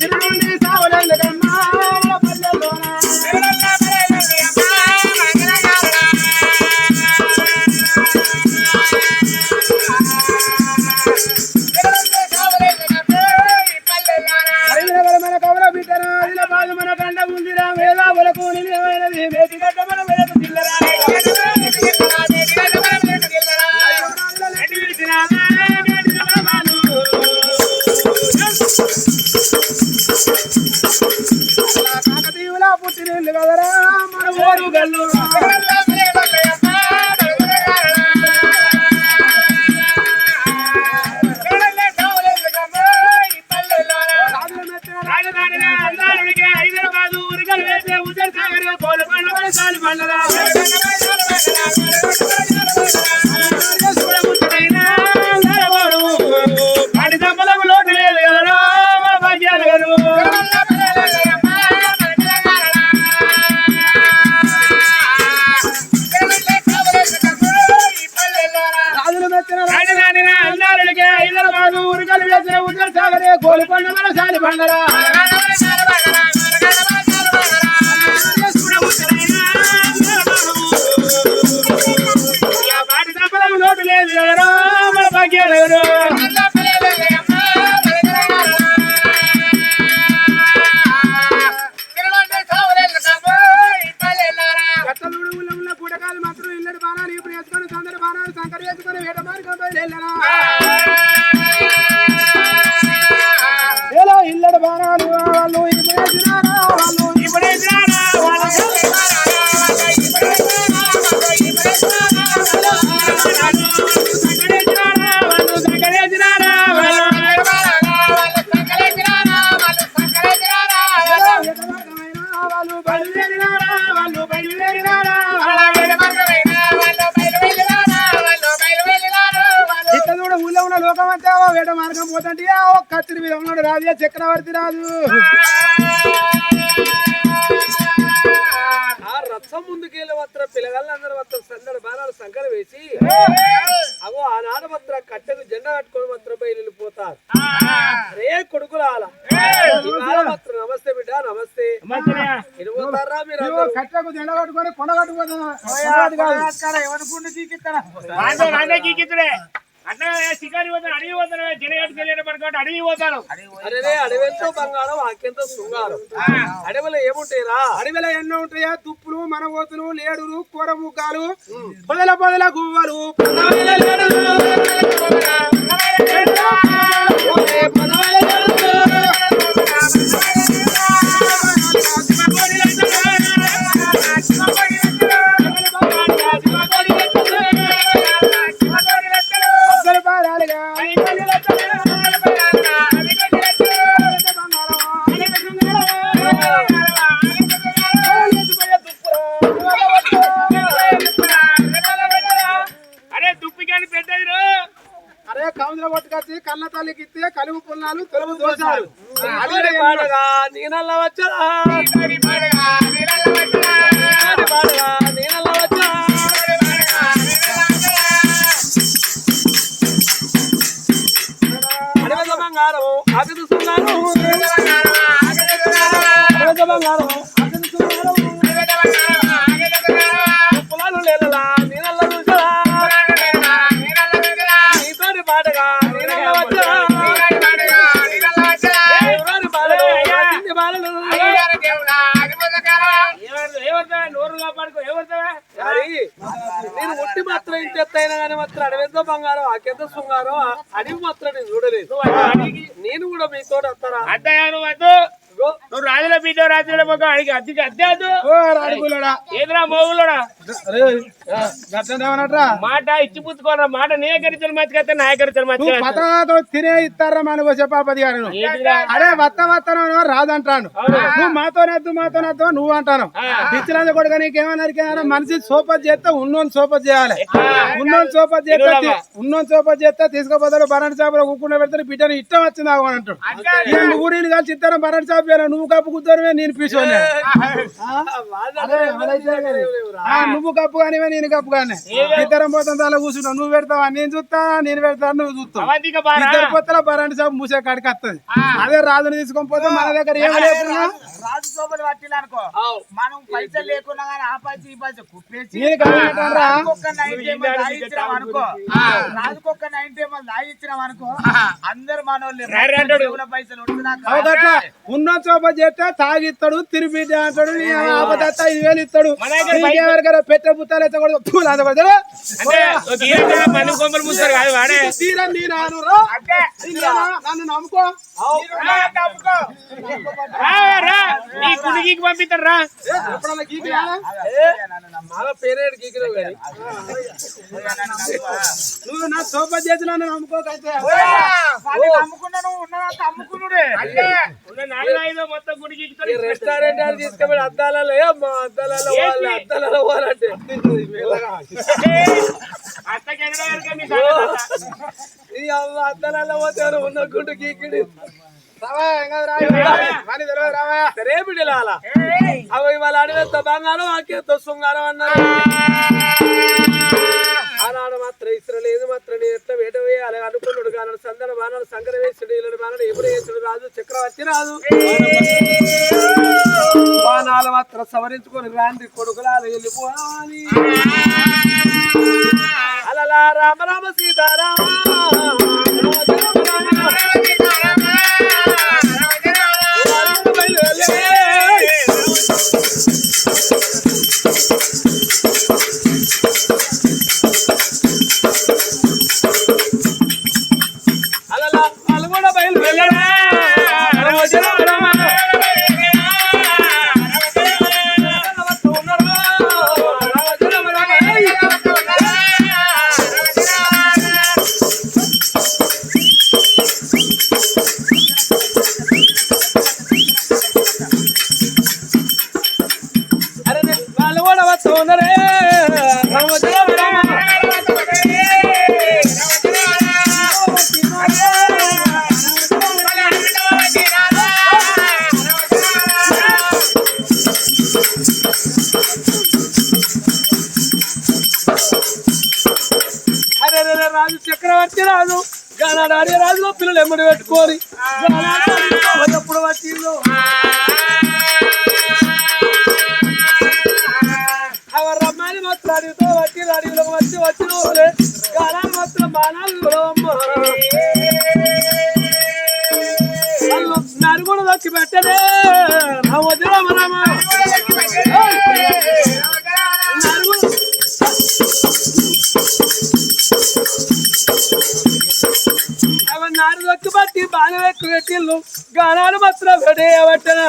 తిరుగుండి సావులెందుకమ్మా పల్లెల్లోన సాగర్ మన సాలి బండరా లోకం అంతా ఓ వేట మార్గం పోతుంటే ఓ కత్తిరి మీద ఉన్నాడు రాజు చక్రవర్తి రాజు. అగో ఆనాడు మాత్రం కట్టెకు జెండా కట్టుకొని మాత్రం వెళ్ళిపోతారు రే కొడుకులాల. మాత్రం నమస్తే బిడ్డ నమస్తే. వెళ్ళిపోతారా మీరు? కట్టకు జెండ కట్టుకొని కొండ ఎవరి తీకిస్తారా అట్లా శికారి పోతాను అడవి పోతాను జనగట్టు తెలియడం పడుకోండి అడవి పోతాను అరే అడవితో బంగారం ఆకెంతో శృంగారం. అడవిలో ఏముంటాయిరా? అడవిలో ఎన్నో ఉంటాయా? తుప్పులు మనగోతులు లేడులు కూర ముగ్గాలు పొదల పొదల గువ్వలు. పొదల బంగారం పొలాలు చూసరా పాటగా వచ్చరా ఎవరి బాలలు బాలలు నోరు కాపాడుకో ఎవరిదా నేను ఒట్టి మాత్రం ఇంత కానీ మాత్రం అడవితో బంగారం ఆకెంత శృంగారం ఆ అడవి మాత్రం నేను చూడలేదు నేను కూడా మీతో వస్తారా? అంటే నువ్వు నువ్వు రాజుల బిడ్డ రాజుల మొక్క అడిగి అద్దెకి అద్దె. వద్దు ఓ రాడుకులోడా ఏదిరా మోగులోడా మాట ఇచ్చి పుచ్చుకోరా మాట నీ గరిచలు మర్చిపోతే నా నువ్వు పతనాతో తినే ఇస్తారా మన చెప్పాపతి గారు? అరే వత్త వత్తనో రాదంటాను నువ్వు మాతో నద్దు మాతో నద్దు నువ్వు అంటాను. పిచ్చిలంద కొడుక నీకేమన్నా మనిషి సోపత్ చేస్తే ఉన్నోని సోపత్ చేయాలి. ఉన్నోని సోపత్ చేస్తే. ఉన్నోని సోపత్ చేస్తే తీసుకుపోతాడు బరణి చేపలు కుక్కున పెడతాడు బిడ్డను ఇష్టం వచ్చింది ఆగు అని అంటాడు. ఊరిని కలిసి ఇస్తాను బరణి చేప నువ్వు కప్పు కప్పుకోవడమే నేను పీసోనే నువ్వు కప్పు కానివే నేను కప్పు కానీ. ఇద్దరం పోతాం తల కూర్చుంటావు నువ్వు పెడతావా? నేను చూస్తా నేను పెడతా నువ్వు చూస్తావు. ఇద్దరు పొత్తుల బరాంటి సాబ్ మూసే కాడికి వస్తుంది అదే రాజుని తీసుకొని పోతే మన దగ్గర ఏం లేకున్నా రాజు సోపలు పట్టిల్లు అనుకో. మనం పైసలు లేకున్నా కానీ ఆ పైసలు ఈ పైసలు కుప్పేసి నేను అనుకో. రాజుకొక్క నైన్టీ ఎంఎల్ దాగి ఇచ్చినాం అనుకో. అందరు మనోళ్ళే సరే అంటాడు. జేబులో పైసలు ఉన్న చోప చేస్తే తాగిస్తాడు తిరిగి అంటాడు నీ ఆపదత్త ఐదు వేలు ఇస్తాడు. మన దగ్గర నీకెవరికైనా పెట్టే బుత్తాలు ఎత్తకూడదు పూలు అందకూడదు నీ నాను? నన్ను నమ్ముకో. పంపిస్తాడు రా పేరేడు నువ్వు నా సోప చేసి నన్ను నమ్ముకోకైతే. వాళ్ళు అమ్ముకున్నా నువ్వు అమ్ముకున్నాడే నాలుగు ఐదు మొత్తం గుడికి ఈ రెస్టారెంట్ అని తీసుకెళ్ళి అద్దాలలో ఏ అమ్మా అద్దాలలో వాళ్ళు అద్దాలలో వాళ్ళంటే ఈ అమ్మ అద్దాలలో పోతారు ఉన్న గుండు గీకిడి. అవి ఇవాళ అడవేస్తా బంగారం ఆకేతో శృంగారం అన్నారు. ఆనాడు మాత్రం ఇస్త్ర లేదు మాత్రం నేను ఎట్లా వేట వేయాలి అనుకున్నాడు. కానీ సందన బాణాలు సంకర వేసుడు ఇల్లు బాణాలు ఎప్పుడు వేసుడు రాజు చక్రవర్తి రాదు బాణాలు మాత్రం సవరించుకొని రాండి కొడుకులాలు వెళ్ళిపోవాలి. అలా రామ రామ సీతారామ. పెట్టిల్లు గానాలు మాత్రం పెట్టేయబట్టనా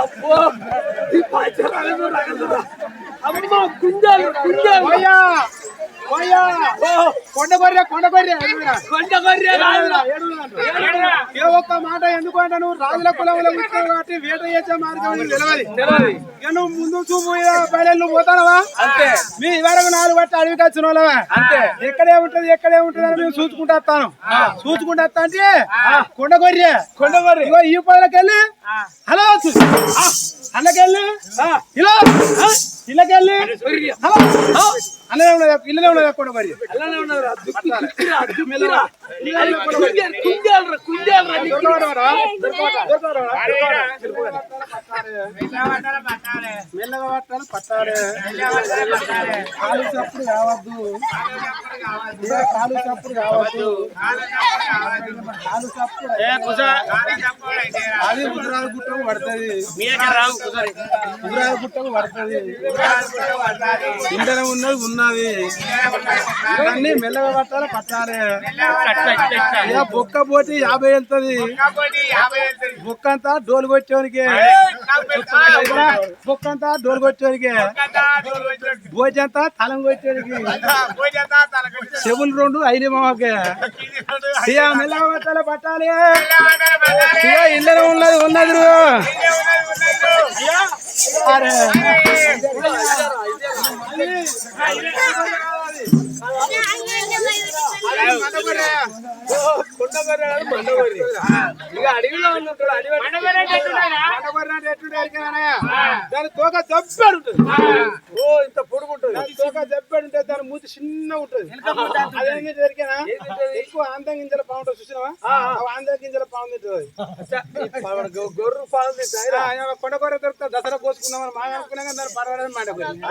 అబ్బో ఈ పచ్చరాలు రగలురా. అమ్మో కుంజాలు కుంజాలు పోయా, పోయా. కొండ గొర్రె కొండ గొర్రె. కొండ గొర్రె. ఏ ఒక్క మాట ఎందుకు అంటే నువ్వు రాజుల కులంలో పుట్టావు కాబట్టి వేట చేసే మార్గం తెలియదు నువ్వు ముందు చూపు బయలు పోతానవా అంతే. మీ వరకు నాలుగు బట్టి అడవికి వచ్చిన వాళ్ళవా? అంతే. ఎక్కడే ఉంటది ఎక్కడే ఉంటది అని మేము చూసుకుంటా వస్తాను. చూసుకుంటా వస్తా అంటే కొండ గొర్రె కొండ గొర్రె ఇగో ఈ పళ్ళకెళ్ళి హలో అన్నకెళ్ళి. ఇలా ఇళ్ళకెళ్ళి. హలో. అన్ననే ఉన్నదా ఇల్లనే ఉన్నదా కొండ గొర్రె అలానే ఉన్నదిరా. దుక్కి, దుక్కిరా, దుక్కిరా. అది కుంజాలు, కుంజాలురా, కుంజాలురా నీకు. మెల్లగా పట్టాలి. పట్టాలి కాలు చప్పుడు కావద్దు. ఇదే కాలు చప్పుడు కావద్దు. కాలు చప్పుడు అది గుజరాత్ గుట్టకు పడుతుంది గుజరాత్ గుట్టకు పడుతుంది ఇంటనే ఉన్నది ఉన్నది. ఇవన్నీ మెల్లగా పట్టాలి పట్టాలి. ఇక బొక్క పోటీ యాభై వెళ్తుంది. బొక్క అంతా డోలు కొట్టేవానికి. బొక్క అంతా డోలు కొట్టేవానికి భోజంతా తలం కొట్టేవానికి చెవులు రెండు ఐదు మామకి. ఇక మెల్లగా పట్టాలి. ఇక ఇళ్ళలో ఉన్నది ఉన్నది. అరే. అడవిలో ఉన్నప్పుడు అడవి దాని తోక జబ్బేడు ఓ ఇంత పొడుగుంటుంది దాని తోక జబ్బేడు ఉంటే దాని మూతి చిన్న ఉంటుంది అదేంటి ఎక్కువ ఆంధ్ర గింజల పావుంటుంది చూసినావా ఆంధ్ర గింజల పాము తింటుంది గొర్రె పాలు తింటాయి రా. కొండగొర్రె దసరా కోసుకుందామని మా అనుకున్నా దాని పర్వాలేదు మాట మండగొర్రె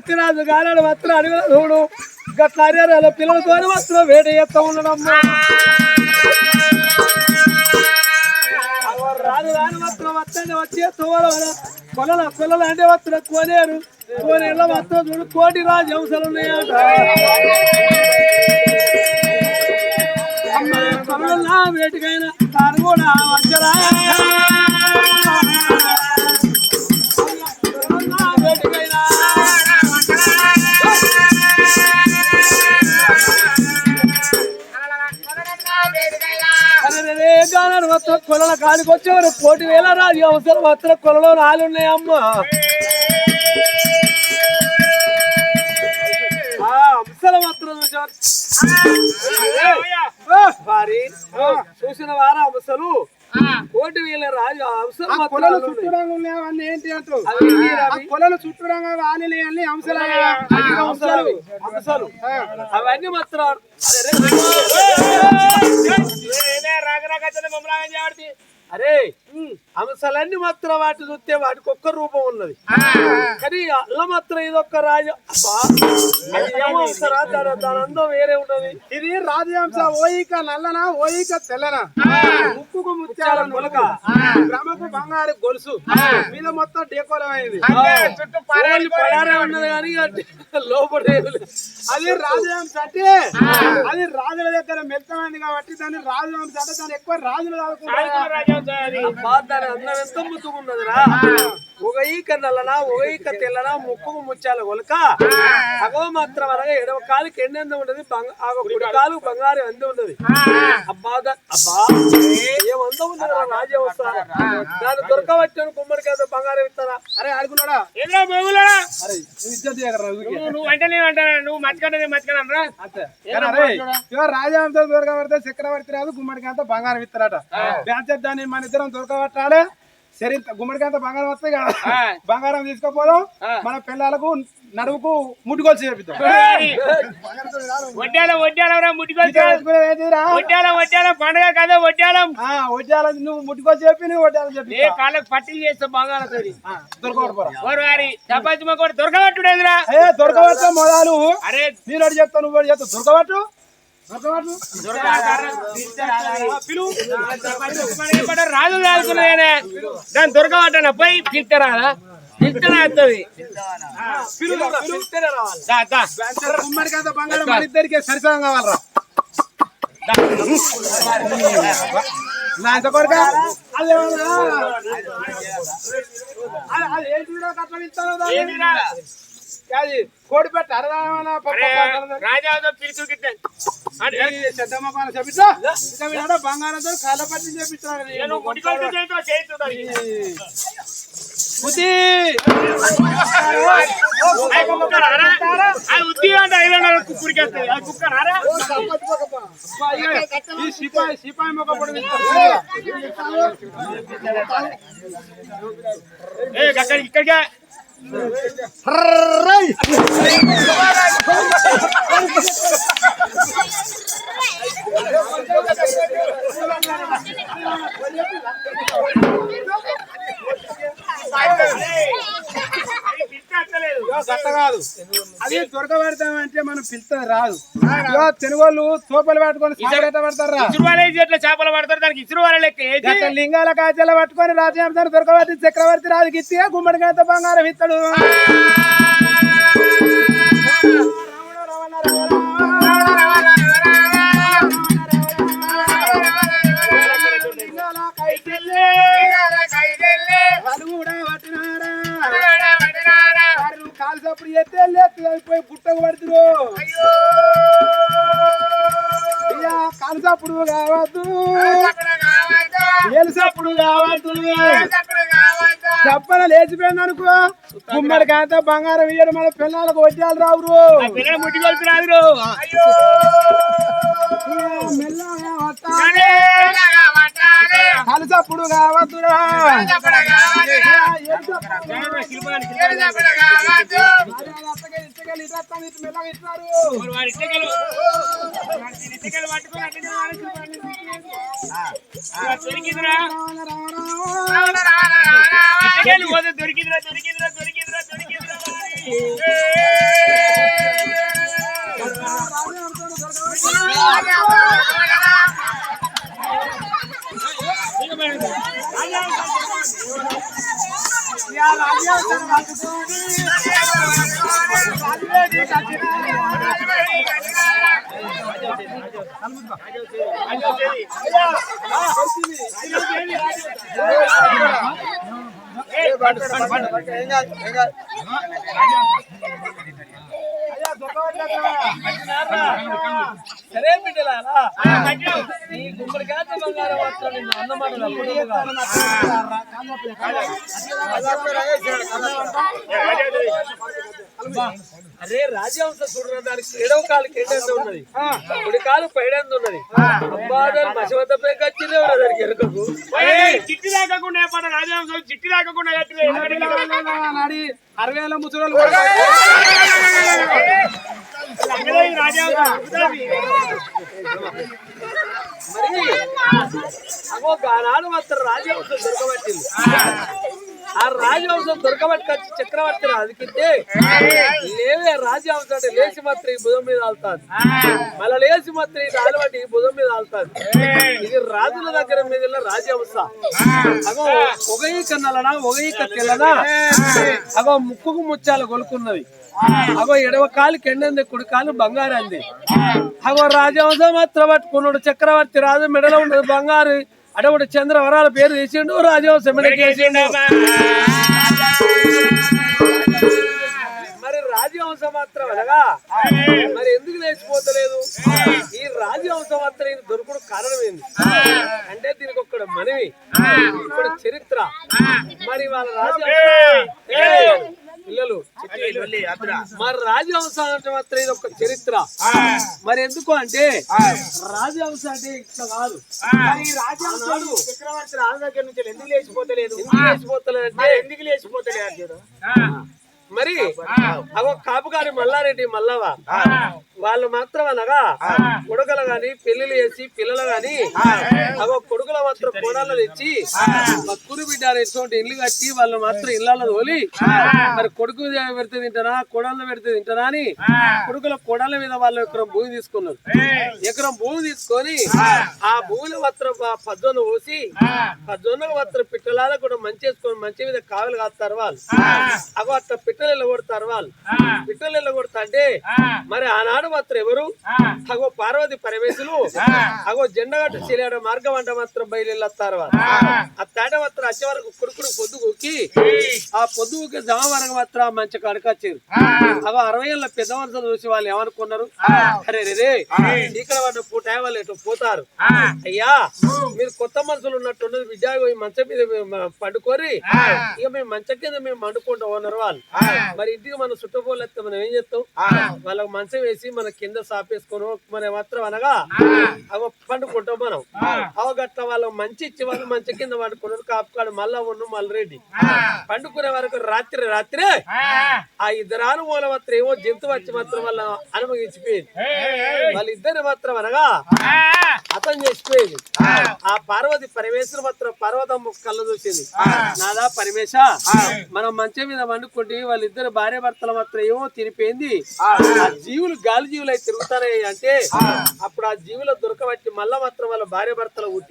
చక్రవర్తి రాజు గాలాడు వస్త్రం అడిగిన చూడు. గట్ల అరేరాల పిల్లలతో వస్త్రం వేట చేస్తా ఉండడమ్మా రాను రాని వస్త్రం వస్తండి వచ్చే తోల కొలల పిల్లలు అంటే వస్త్రం కోనేరు. కోనేరులో వస్త్రం చూడు కోటి రాజు అంశాలు ఉన్నాయంట. అమ్మా కొలల వేటికైనా తాను కూడా వచ్చరా గానాలు కొలల కాడికి వచ్చేవారు కోటి వేల రాజు అవసరం వస్త్ర కొలలో రాలున్నాయి ఉన్నాయమ్మా చూసిన వారా అంశలు కోటి వేల రాజు అంశాలు ఆ కొలలు చుట్టూరంగా అవన్నీ ఏంటి అవి? కొలలు చుట్టూరంగా వాలిని అన్ని అంశాలు అంశాలు అవన్నీ మాత్రం అరే అంశాలన్నీ మాత్రం వాటి చూస్తే వాటికి ఒక్క రూపం ఉన్నది. కానీ అల్ల మాత్రం ఇదొక్క రాజు అది వేరే ఉన్నది. ఇది రాజహంస ఓయిక నల్లన ఓయిక తెల్లన? ముక్కుకు ముత్యాల మొలక గ్రామకు బంగారు గొలుసు. మీద మొత్తం డేకోలమైంది. పడారే ఉన్నది కానీ లోపల. అది రాజహంస అంటే అది రాజుల దగ్గర మెత్తమైంది కాబట్టి దాన్ని రాజహంస అంటే దాన్ని ఎక్కువ రాజులు దాని అందం ఎంత ముత్తుకున్నది రా ఒక ఈక నల్లనా ఒక ఈక తెల్లనా ముక్కుకు ముత్యాల గొలక అగో మాత్రం అనగా ఎడవ కాలు ఎండెందు ఉన్నది బంగ- ఆ కుడి కాలు బంగారు అబ్బా దా- అబ్బా ఏం అందం ఉన్నది రా రాజే వస్తా దాన్ని దొరకవచ్చాను కుమ్మడికి అంత బంగారం ఇస్తారా? అరే ఆడుకున్నాడా? ఏంద్రా బొంగులా? అరే నువ్వు అంటే నేను అంటాను? నువ్వు మచ్చకంటే మచ్చకనరా రాజహంస దొరకబడితే చక్రవర్తి రాదు గుమ్మడికి అంతా బంగారం ఇస్తారట. బ్యాంచర్ దాన్ని మన ఇద్దరం దొరకబట్టాలి. సరే గుమ్మడికి అంతా బంగారం వస్తాయి కదా. బంగారం తీసుకుపోదాం. మన పిల్లలకు నడువుకు చేపిద్దాం. వడ్డాలం వడ్డాలం? వడ్డాలం వడ్డాలం పండగ కదా వడ్డాలం. ఆ వడ్డాలని నువ్వు ముట్టుకొచ్చి చెప్పి నువ్వు వడ్డాలని చెప్పి కాళ్ళకు పట్టిలు చేస్తా బంగారం మా కూడా దొరకబట్టుడేదిరా. ఏ దొరకబట్ట మొదలు. అరే. నేను చెప్తాను నువ్వు చెప్తావు దొరకబట్టు? దొరకబట్టు? రాజు దాల్చుకునేనే దాన్ని దొరకబట్టన పోయి పిలుస్తారా పిలుస్తనే వస్తుంది దా, దా. గుమ్మడికి అంత బంగారం మన ఇద్దరికి సరిసగం కావాలరా. కొరక? అది- అది ఏంటి వీడియో కట్నం ఇస్తాను దాన్ని? ఏందిరా? అది కోడి పెట్ట అరదామన్నా అరే రాజా పిలుచు చెప్పించా ఇంకా వీడు బంగారంతో కళ్ళ పట్టి చేపిస్తున్నాడు నేను ముడికొచ్చి చేతితో చేతితో దానికి. బుద్ధి అయ్ కుక్కరారా? సిపాయి సిపాయి మొక్క పొడి ఏ Hurray! అది దొరక పెడతామంటే మనం పిలుస్తుంది రాదు తెలుగోళ్ళు తోపలు పట్టుకొని పడతారా ఇసురువాళ్ళు చేపలు పడతారు దానికి ఇసురువాళ్ళ లెక్క లింగాల కాజాలు పట్టుకొని రాజయాంశాన్ని దొరకబడి చక్రవర్తి రాజు గిత్తిగా గుమ్మడికాయతో బంగారం ఇస్తాడు వాళ్ళు కూడా పట్టినారా చప్పుడు ఎత్తే లేత్తు అయిపోయి పుట్టకు పడుతురు. ఇయ్యా, కాలు చప్పుడు కావద్దు. ఏలు చప్పుడు కావద్దు. చెప్పన లేచిపోయింది అనుకో. గుమ్మడి కాంత బంగారం ఇయ్యడం మన పిల్లలకు వడ్డాలు రావురు. పిల్లలు ముట్టి కొలుపు రాదురు. ఇయ్యా, మెల్లగా వస్తాది. కాలు చప్పుడు కావద్దురా దొరికిందిరా దొరికిందిరా దొరికిందిరా. దొరికిందిరా దొరికిందిరా. సరే బిడ్డలారా ఈ గుమ్మడికాయ బంగారం మాత్రం నిన్ను అన్నమాట తప్పదు కదా. అరే రాజవంశ చూడరా దానికి ఏడవ కాలు కేటంత ఉన్నది. కుడి కాలు పైడంత ఉన్నది. అబ్బా దాని మసవంత పైకి వచ్చిందే ఉన్నది దానికి ఎరుకకు. చిట్టి ఏపాట రాజవంశం చిట్టి నాడి అరవై వేల ముసలు మరి అగో ఆనాడు మాత్రం రాజవంశం దొరకబట్టింది. ఆ రాజవంశం దొరకబట్టుకొచ్చి చక్రవర్తి రాజుకిస్తే లేవే రాజవంశం అంటే లేచి మాత్రం ఈ భుజం మీద ఆల్తాది మళ్ళీ లేచి మాత్రం ఈ రాలబట్టి ఈ భుజం మీద ఆల్తాది ఇది రాజుల దగ్గర మీద రాజవంశ. అగో ఒక ఈక నల్లనా ఒక తెల్లనా అగో ముక్కుకు ముచ్చాలు కొలుకున్నది అగో ఎడవ కాలు కెండంది కుడి కాలు బంగారంది. అగో రాజవంశం మాత్రం పట్టుకున్నాడు చక్రవర్తి రాజు మెడలో ఉండదు బంగారు. అడవుడు చంద్రవరాల పేరు తీసిండు రాజవంశం మరి రాజవంశం మాత్రం అనగా మరి ఎందుకు లేచిపోతలేదు? ఈ రాజవంశం మాత్రం ఇది దొరుకుడు కారణం ఏంది? అంటే దీనికి ఒక్కడ మనవి ఇక్కడ చరిత్ర. మరి వాళ్ళ ఏయ్! పిల్లలు. మరి రాజవంశం అంటే మాత్రం ఇది ఒక చరిత్ర. మరి ఎందుకు అంటే రాజవంశం అంటే ఇట్లా కాదు. మరి ఈ రాజవంశం చక్రవర్తి రాజు దగ్గర నుంచి ఎందుకు లేచిపోతలేదు? లేచిపోతలేదు అంటే ఎందుకు లేచిపోతలేదు? మరి అగో కాపుగారి మల్లారెడ్డి మల్లవ వాళ్ళు మాత్రం అనగా కొడుకులు గాని పెళ్ళిళ్ళు చేసి పిల్లలు గాని అగో కొడుకుల మాత్రం కోడళ్ళు తెచ్చి మక్కురు బిడ్డ అనేటువంటి ఇల్లు కట్టి వాళ్ళు మాత్రం ఇళ్ళలో తోలి మరి కొడుకు పెడితే తింటారా కోడళ్ళు పెడితే తింటారా అని కొడుకుల కోడళ్ళ మీద వాళ్ళు ఎకరం భూమి తీసుకున్నారు. ఎకరం భూమి తీసుకొని ఆ. భూమిలో మాత్రం పద్దొన్న పోసి పద్దొన్న మాత్రం పిట్టలాల కూడా మంచి వేసుకొని మంచి మీద కావలు కాస్తారు వాళ్ళు. అగో అట్లా పిట్టలు వెళ్ళగొడతారు వాళ్ళు. పిట్టలు వెళ్ళగొడతా అంటే మరి ఆనాడు మాత్రం ఎవరు అగో పార్వతి పరమేశులు. అగో జెండగట్టు చెలియాడ మార్గం అంట మాత్రం బయలుదేస్తారు వాళ్ళు. ఆ. తేట మాత్రం వచ్చే వరకు కుడుకుడు పొద్దు కుక్కి ఆ పొద్దుకి జమ వరకు మాత్రం ఆ మంచి కడకొచ్చారు అగో అరవై ఏళ్ళ పెద్ద మనుషులు చూసి వాళ్ళు ఏమనుకున్నారు? అరే రే ఇక్కడ వాళ్ళు పూట వాళ్ళు పోతారు? అయ్యా మీరు కొత్త మనుషులు ఉన్నట్టు బిడ్డ ఈ మంచం మీద మేము పండుకోరి. ఇక మేము మంచం కింద మేము పండుకుంటాం ఉన్నారు వాళ్ళు. మరి ఇంటికి మనం చుట్టపోలు ఎత్తే మనం ఏం చేస్తాం? వాళ్ళకి మంచం వేసి మన కింద సాపేసుకొని మన మాత్రం అనగా అవ పండుకుంటాం మనం. అవగట్ట వాళ్ళకి మంచి ఇచ్చి వాళ్ళు మంచి కింద పండుకున్నారు కాపుకాడు మళ్ళా ఉన్న మల్లరెడ్డి పండుకునే వరకు రాత్రి రాత్రి ఆ. ఇద్దరు అనుమూల మాత్రం ఏమో జంతువు వచ్చి మాత్రం వాళ్ళ అనుమతించిపోయింది వాళ్ళిద్దరు మాత్రం అనగా ఖతం చేసిపోయేది. ఆ. పార్వతి పరమేశ్వర మాత్రం పర్వతం కళ్ళ చూసింది. నాదా పరమేశ మనం మంచం మీద వండుకుంటే వాళ్ళిద్దరు భార్య భర్తల మాత్రం ఏమో తినిపోయింది. ఆ జీవులు గాలి జీవులు అయితే తిరుగుతాయి అంటే అప్పుడు ఆ జీవుల దొరకబట్టి మళ్ళా మాత్రం వాళ్ళ భార్య భర్తల ఉట్టి